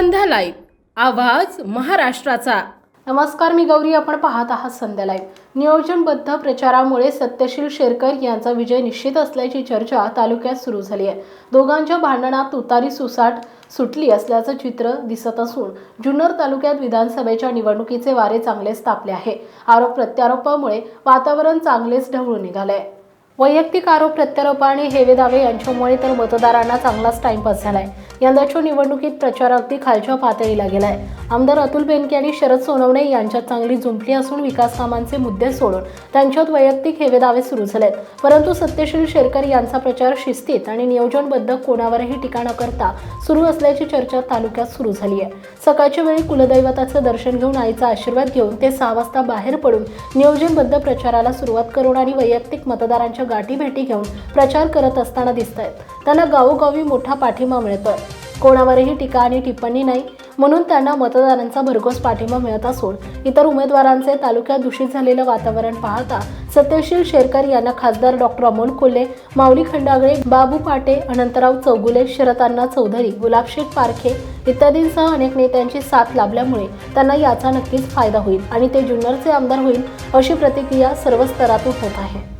संध्या live. आवाज महाराष्ट्राचा. नमस्कार मी गौरी. आपण पाहत आहात संध्या लाईव्ह. नियोजनबद्ध प्रचारामुळे सत्यशील शेरकर यांचा विजय निश्चित असल्याची चर्चा तालुक्यात सुरू झाली आहे. दोघांच्या भांडणात तुतारी सुसाट सुटली असल्याचं चित्र दिसत असून जुन्नर तालुक्यात विधानसभेच्या निवडणुकीचे वारे चांगलेच तापले आहे. आरोप प्रत्यारोपामुळे वातावरण चांगलेच ढवळून निघाले वैयक्तिक आरोप प्रत्यारोप आणि हेवे दावे यांच्यामुळे तर मतदारांना चांगलाच टाइमपास झालाय. यंदाच्या निवडणुकीत प्रचार अगदी खालच्या पातळीला गेलाय. आमदार अतुल बेनके आणि शरद सोनवणे यांच्यात चांगली जुंपली असून विकास कामांचे मुद्दे सोडून त्यांच्यात वैयक्तिक हेवे दावे सुरू झालेत. परंतु सत्यशील शेरकर यांचा प्रचार शिस्तीत आणि नियोजनबद्ध कोणावरही टीका न करता सुरू असल्याची चर्चा तालुक्यात सुरू झाली आहे सकाळच्या वेळी कुलदैवताचं दर्शन घेऊन आईचा आशीर्वाद घेऊन ते सहा वाजता बाहेर पडून नियोजनबद्ध प्रचाराला सुरुवात करून आणि वैयक्तिक मतदारांच्या गाठीभेटी घेऊन प्रचार करत असताना दिसत आहेत त्यांना गावोगावी मोठा पाठिंबा मिळतोय. कोणावरही टीका आणि टिप्पणी नाही म्हणून त्यांना मतदारांचा भरघोस पाठिंबा मिळत असून इतर उमेदवारांचे तालुक्यात दूषित झालेलं वातावरण पाहता सत्यशील शेरकर यांना खासदार डॉक्टर अमोल कोल्हे माऊली खंडागळे बाबू पाटे अनंतराव चौगुले शरतांना चौधरी गुलाबशेठ पारखे इत्यादींसह अनेक नेत्यांची साथ लाभल्यामुळे त्यांना याचा नक्कीच फायदा होईल आणि ते जुन्नरचे आमदार होईल अशी प्रतिक्रिया सर्व स्तरातून होत आहे.